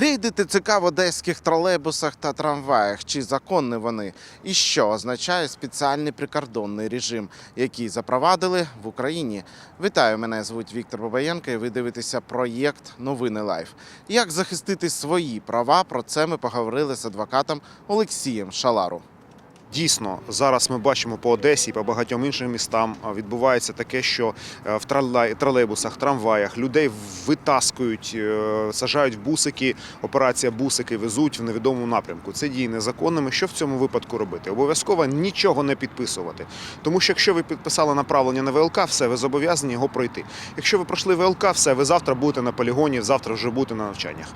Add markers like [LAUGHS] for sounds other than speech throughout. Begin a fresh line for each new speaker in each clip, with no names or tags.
Рейди ТЦК в одеських тролейбусах та трамваях. Чи законні вони? І що означає спеціальний прикордонний режим, який запровадили в Україні? Вітаю, мене звуть Віктор Бабаєнко, і ви дивитеся проєкт Новини Лайф. Як захистити свої права? Про це ми поговорили з адвокатом Олексієм Шалару.
Дійсно, зараз ми бачимо по Одесі по багатьом іншим містам відбувається таке, що е, в тролейбусах, трамваях людей витаскують, е, сажають в бусики. Операція бусики везуть в невідомому напрямку. Це діє незаконними. Що в цьому випадку робити? Обов'язково нічого не підписувати. Тому що якщо ви підписали направлення на ВЛК, все ви зобов'язані його пройти. Якщо ви пройшли ВЛК, все ви завтра будете на полігоні, завтра вже будете на навчаннях.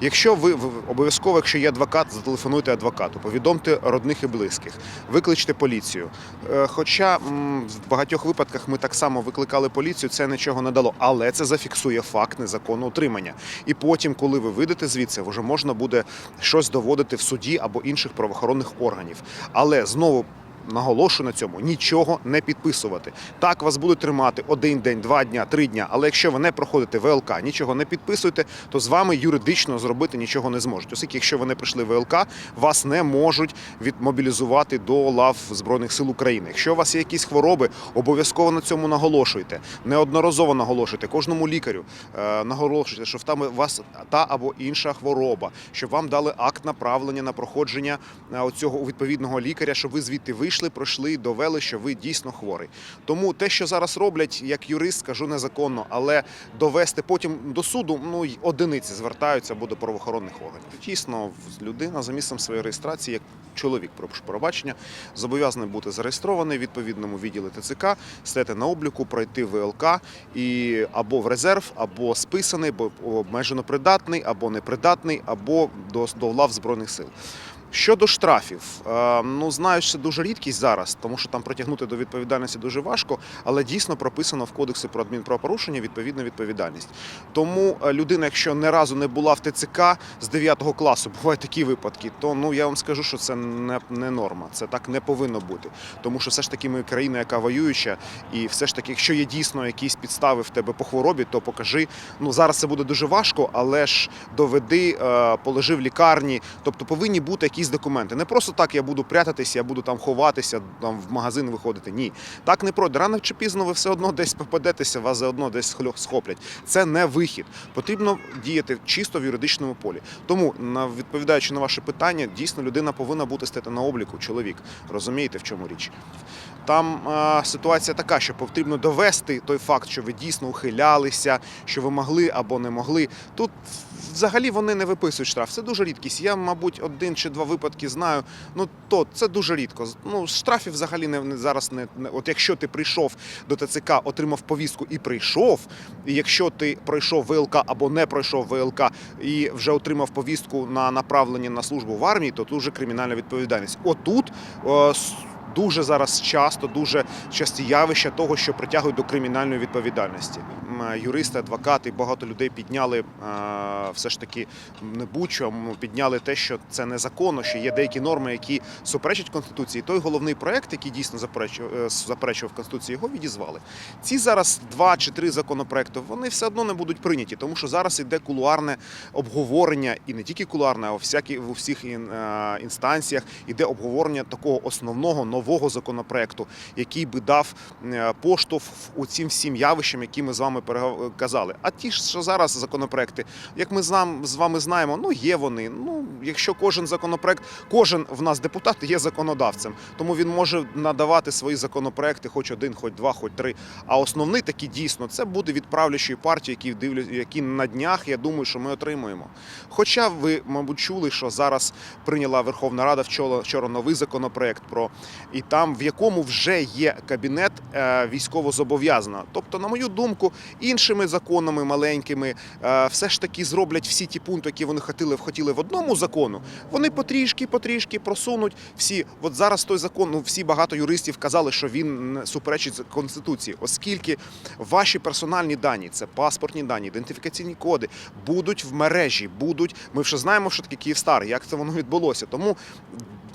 Якщо ви- обов'язково, якщо є адвокат, зателефонуйте адвокату, повідомте родних і близьких, викличте поліцію. Е, Хоча в багатьох випадках ми так само викликали поліцію, це нічого не дало, але це зафіксує факт незаконного утримання. І потім, коли ви вийдете звідси, вже можна буде щось доводити в суді або інших правоохоронних органів. Але знову. Наголошую на цьому нічого не підписувати. Так вас будуть тримати один день, два дня, три дня. Але якщо ви не проходите ВЛК, нічого не підписуєте, то з вами юридично зробити нічого не зможуть. Оскільки, якщо ви не прийшли ВЛК, вас не можуть відмобілізувати до лав Збройних сил України. Якщо у вас є якісь хвороби, обов'язково на цьому наголошуйте. Неодноразово наголошуйте кожному лікарю. Е, наголошуйте, що там у вас та або інша хвороба, щоб вам дали акт направлення на проходження е, оцього у відповідного лікаря, щоб ви звідти вийшли, пройшли, довели, що ви дійсно хворий. Тому те, що зараз роблять, як юрист, скажу незаконно, але довести потім до суду, ну й одиниці звертаються або до правоохоронних органів. Дійсно, людина за місцем своєї реєстрації, як чоловік прошу пробачення, зобов'язаний бути зареєстрований в відповідному відділі ТЦК, стати на обліку, пройти ВЛК і або в резерв, або списаний, або обмежено придатний, або непридатний, або до, до лав збройних сил. Щодо штрафів, е, ну знаю, що це дуже рідкість зараз, тому що там притягнути до відповідальності дуже важко, але дійсно прописано в кодексі про адмінправопорушення відповідна відповідальність. Тому е, людина, якщо не разу не була в ТЦК з 9 класу, [LAUGHS] бувають такі випадки, то ну я вам скажу, що це не, не норма. Це так не повинно бути. Тому що все ж таки ми країна, яка воююча, і все ж таки, якщо є дійсно якісь підстави в тебе по хворобі, то покажи. Ну зараз це буде дуже важко, але ж доведи, е, положи в лікарні. Тобто повинні бути якісь документи. Не просто так я буду прятатися, я буду там ховатися, там в магазин виходити. Ні, так не пройде. Рано чи пізно ви все одно десь попадетеся, вас заодно десь схльо- схоплять. Це не вихід. Потрібно діяти чисто в юридичному полі. Тому, на відповідаючи на ваше питання, дійсно людина повинна бути стати на обліку, чоловік. Розумієте, в чому річ? Там е, ситуація така, що потрібно довести той факт, що ви дійсно ухилялися, що ви могли або не могли. Тут взагалі вони не виписують штраф. Це дуже рідкість. Я, мабуть, один чи два випадки знаю. Ну то це дуже рідко. Ну штрафів взагалі не, зараз не, от якщо ти прийшов до ТЦК, отримав повістку і прийшов. І якщо ти пройшов ВЛК або не пройшов ВЛК і вже отримав повістку на направлення на службу в армії, то тут вже кримінальна відповідальність. Отут. е, Дуже зараз часто, дуже часті явища того, що притягують до кримінальної відповідальності. Юристи, адвокати, багато людей підняли е, все ж таки не будь-що, підняли те, що це незаконно, що є деякі норми, які суперечать конституції. Той головний проект, який дійсно е, заперечував конституції, його відізвали. Ці зараз два чи три законопроекти вони все одно не будуть прийняті, тому що зараз іде кулуарне обговорення, і не тільки кулуарне, а всякі в усіх е, інстанціях іде обговорення такого основного нового законопроекту, який би дав е, поштовх у цим всім явищам, які ми з вами переказали. А ті ж що зараз законопроекти, як ми з вами знаємо, ну є вони. Ну якщо кожен законопроект, кожен в нас депутат є законодавцем, тому він може надавати свої законопроекти, хоч один, хоч два, хоч три. А основний такий дійсно це буде від правлячої партії, які дивлять, які на днях, я думаю, що ми отримуємо. Хоча ви, мабуть, чули, що зараз прийняла Верховна Рада вчора новий законопроект про і там в якому вже є кабінет е, військовозобов'язаного. Тобто, на мою думку, іншими законами маленькими е, все ж таки зроблять всі ті пункти, які вони хотіли, хотіли в одному закону. Вони потрішки, потрішки просунуть всі. От зараз той закон, ну всі багато юристів казали, що він суперечить конституції, оскільки ваші персональні дані, це паспортні дані, ідентифікаційні коди, будуть в мережі, будуть. Ми вже знаємо, що таке Київстар, як це воно відбулося. Тому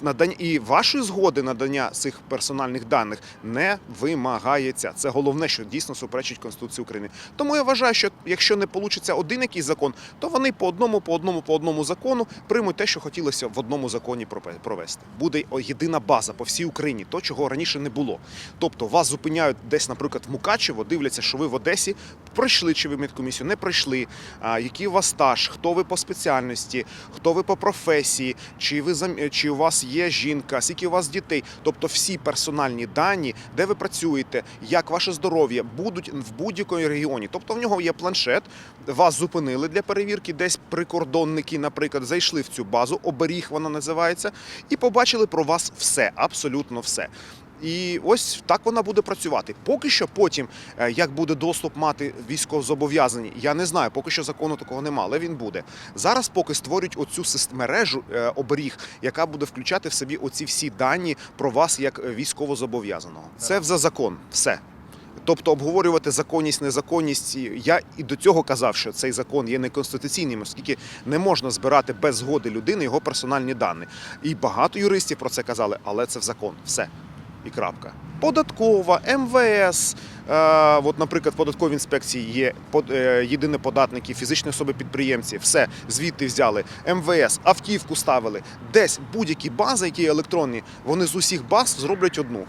надання і вашої згоди надання цих персональних даних не вимагається. Це головне, що дійсно суперечить Конституції України. Тому я вважаю, що якщо не вийде один якийсь закон, то вони по одному, по одному, по одному закону приймуть те, що хотілося в одному законі провести. Буде єдина база по всій Україні, то чого раніше не було. Тобто вас зупиняють десь, наприклад, в Мукачево, дивляться, що ви в Одесі пройшли чи ви медкомісію, не пройшли. Який у вас стаж, хто ви по спеціальності, хто ви по професії, чи ви чи у вас є жінка, скільки у вас дітей. Тобто всі персональні дані, де ви працюєте, як ваше здоров'я, будуть в будь-якому регіоні. Тобто в нього є планшет, вас зупинили для перевірки, десь прикордонники, наприклад, зайшли в цю базу, оберіг вона називається, і побачили про вас все, абсолютно все. І ось так вона буде працювати. Поки що потім, е, як буде доступ мати військовозобов'язані, я не знаю, поки що закону такого нема, але він буде. Зараз поки створюють оцю мережу е, оберіг, яка буде включати в собі оці всі дані про вас як військовозобов'язаного. Це за закон, все. Тобто обговорювати законність, незаконність. Я і до цього казав, що цей закон є неконституційним, оскільки не можна збирати без згоди людини його персональні дані. І багато юристів про це казали, але це в закон. Все. І крапка. Податкова, МВС. Е, от, наприклад, в податковій інспекції є под- е, єдині податники, фізичні особи підприємці, все звідти взяли. МВС, автівку ставили. Десь будь-які бази, які є електронні, вони з усіх баз зроблять одну.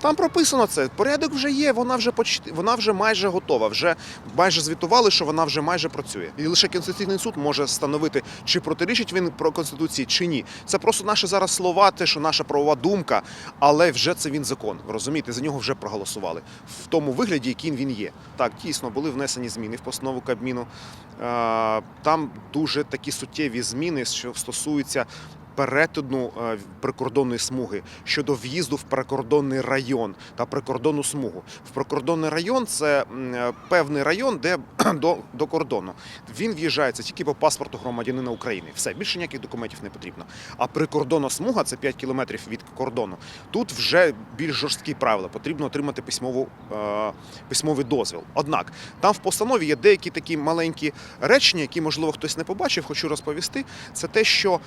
Там прописано це. Порядок вже є, вона вже почти, вона вже майже готова. Вже майже звітували, що вона вже майже працює. І лише Конституційний суд може встановити, чи протирічить він про конституції, чи ні. Це просто наші зараз слова, те, що наша правова думка, але вже це він закон. Розумієте, за нього вже проголосували в тому вигляді, який він є. Так, дійсно були внесені зміни в постанову Кабміну. Там дуже такі суттєві зміни, що стосуються перетину е, прикордонної смуги щодо в'їзду в прикордонний район та прикордонну смугу. В прикордонний район це е, певний район, де [CLEARS THROAT] до, до кордону. Він в'їжджається тільки по паспорту громадянина України. Все більше ніяких документів не потрібно. А прикордонна смуга це 5 кілометрів від кордону. Тут вже більш жорсткі правила. Потрібно отримати письмову, е, письмовий дозвіл. Однак там в постанові є деякі такі маленькі речення, які можливо хтось не побачив. Хочу розповісти. Це те, що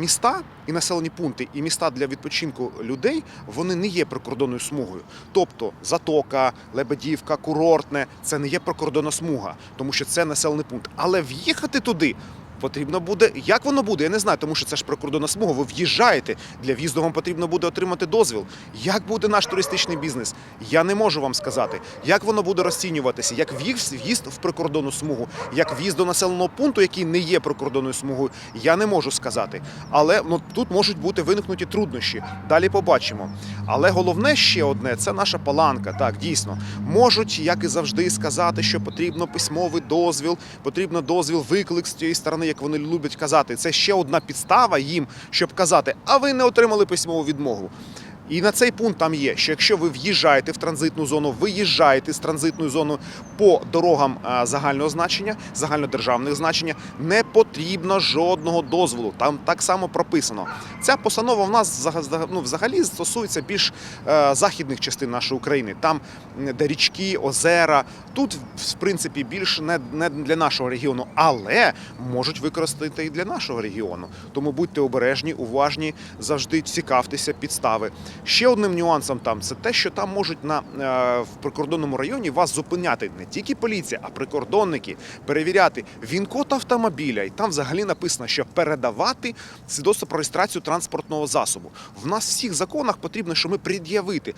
міста і населені пункти, і міста для відпочинку людей вони не є прикордонною смугою. Тобто Затока, Лебедівка, Курортне це не є прикордонна смуга, тому що це населений пункт. Але в'їхати туди. Потрібно буде, як воно буде, я не знаю, тому що це ж прикордонна смуга. Ви в'їжджаєте. Для в'їзду вам потрібно буде отримати дозвіл. Як буде наш туристичний бізнес? Я не можу вам сказати, як воно буде розцінюватися, як в'їзд, в прикордонну смугу, як в'їзд до населеного пункту, який не є прикордонною смугою, я не можу сказати. Але ну, тут можуть бути виникнуті труднощі. Далі побачимо. Але головне ще одне це наша паланка. Так, дійсно, можуть, як і завжди, сказати, що потрібно письмовий дозвіл, потрібно дозвіл виклик з цієї сторони, як вони люблять казати. Це ще одна підстава їм, щоб казати, а ви не отримали письмову відмову. І на цей пункт там є, що якщо ви в'їжджаєте в транзитну зону, виїжджаєте з транзитної зони по дорогам загального значення, загальнодержавних значення, не потрібно жодного дозволу. Там так само прописано. Ця постанова в нас ну, взагалі стосується більш е, західних частин нашої України. Там де річки, озера. Тут, в принципі, більш не, не для нашого регіону, але можуть використати і для нашого регіону. Тому будьте обережні, уважні, завжди цікавтеся підстави. Ще одним нюансом там це те, що там можуть на е, в прикордонному районі вас зупиняти не тільки поліція, а прикордонники, перевіряти він-код автомобіля. І там взагалі написано, що передавати свідоцтво про реєстрацію транспортного засобу. В нас всіх законах потрібно, що ми пред'явити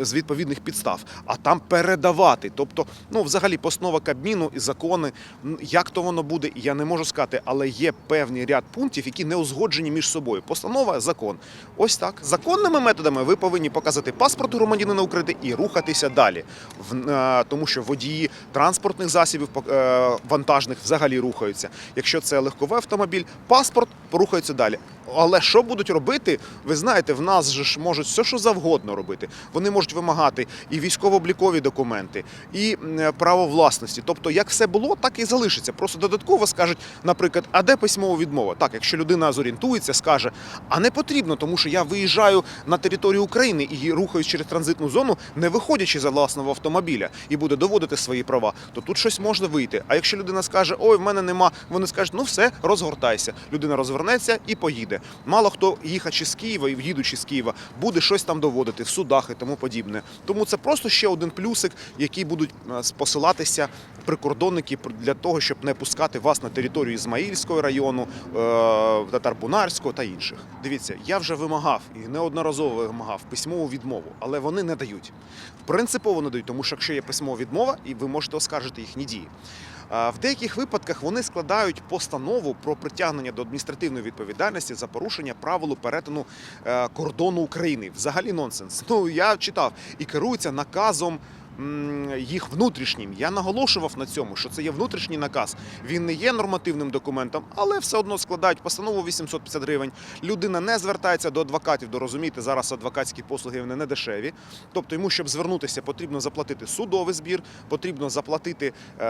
з відповідних підстав, а там передавати. Тобто, ну взагалі постанова Кабміну і закони, як то воно буде, я не можу сказати, але є певний ряд пунктів, які не узгоджені між собою. Постанова, закон. Ось так. Законними методами ви повинні показати паспорт громадянина України і рухатися далі. В- е, тому що водії транспортних засобів е, вантажних взагалі рухаються. Якщо це легковий автомобіль, паспорт порухається далі. Але що будуть робити? Ви знаєте, в нас же ж можуть все, що завгодно робити. Вони можуть вимагати і військово-облікові документи, і право власності. Тобто, як все було, так і залишиться. Просто додатково скажуть, наприклад, а де письмова відмова? Так, якщо людина зорієнтується, скаже, а не потрібно, тому що я виїжджаю на територію України і рухаюсь через транзитну зону, не виходячи за власного автомобіля, і буде доводити свої права, то тут щось можна вийти. А якщо людина скаже, ой, в мене нема, вони скажуть, ну все, розгортайся. Людина розвернеться і поїде. Мало хто їхачи з Києва і їдучи з Києва, буде щось там доводити в судах і тому подібне. Тому це просто ще один плюсик, який будуть е, посилатися прикордонники пр- для того, щоб не пускати вас на територію Ізмаїльського району, е, Татарбунарського та інших. Дивіться, я вже вимагав і неодноразово вимагав письмову відмову, але вони не дають. Принципово не дають, тому що якщо є письмова відмова, і ви можете оскаржити їхні дії. В деяких випадках вони складають постанову про притягнення до адміністративної відповідальності за порушення правилу перетину е, кордону України. Взагалі нонсенс. Ну я читав і керуються наказом. Їх внутрішнім. Я наголошував на цьому, що це є внутрішній наказ. Він не є нормативним документом, але все одно складають постанову 850 гривень. Людина не звертається до адвокатів, до розумієте, зараз адвокатські послуги вони не дешеві. Тобто йому, щоб звернутися, потрібно заплатити судовий збір, потрібно заплатити е,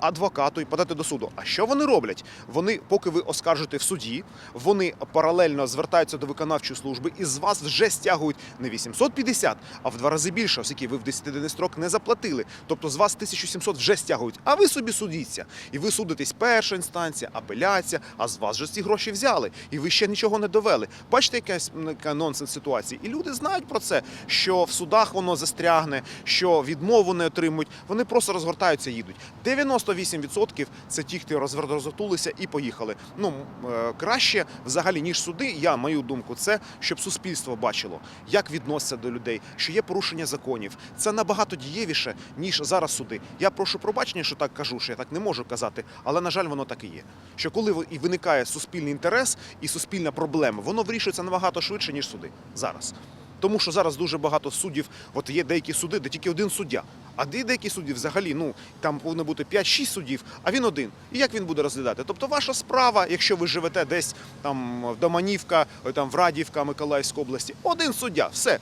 адвокату і подати до суду. А що вони роблять? Вони, поки ви оскаржите в суді, вони паралельно звертаються до виконавчої служби і з вас вже стягують не 850, а в два рази більше, оскільки ви в 10-денний строк не заплатили. Тобто з вас 1700 вже стягують, а ви собі судіться. І ви судитесь перша інстанція, апеляція, а з вас же ці гроші взяли, і ви ще нічого не довели. Бачите, якась нонсенс ситуації. І люди знають про це, що в судах воно застрягне, що відмову не отримують. Вони просто розгортаються, їдуть. 98% це ті, хто розвер- і поїхали. Ну е, краще взагалі ніж суди. Я мою думку, це щоб суспільство бачило, як відносяться до людей, що є порушення законів. Це набагато дієвіше ніж зараз суди. Я прошу пробачення, що так кажу, що я так не можу казати, але на жаль, воно так і є. Що коли і виникає суспільний інтерес і суспільна проблема, воно вирішується набагато швидше ніж суди зараз. Тому що зараз дуже багато суддів, от є деякі суди, де тільки один суддя. А де деякі судді взагалі, ну там повинно бути 5-6 суддів, а він один. І як він буде розглядати? Тобто, ваша справа, якщо ви живете десь там в Доманівка, там в Радівка, Миколаївській області, один суддя, все.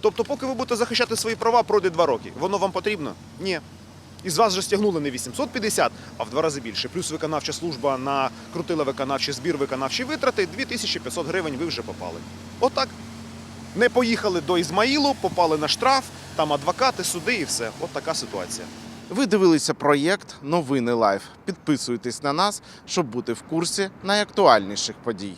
Тобто, поки ви будете захищати свої права, пройде два роки. Воно вам потрібно? Ні. І з вас вже стягнули не 850, а в два рази більше. Плюс виконавча служба накрутила виконавчий збір, виконавчі витрати 2500 гривень. Ви вже попали. Отак. Не поїхали до Ізмаїлу, попали на штраф, там адвокати, суди і все. От така ситуація.
Ви дивилися проєкт Новини Лайф. Підписуйтесь на нас, щоб бути в курсі найактуальніших подій.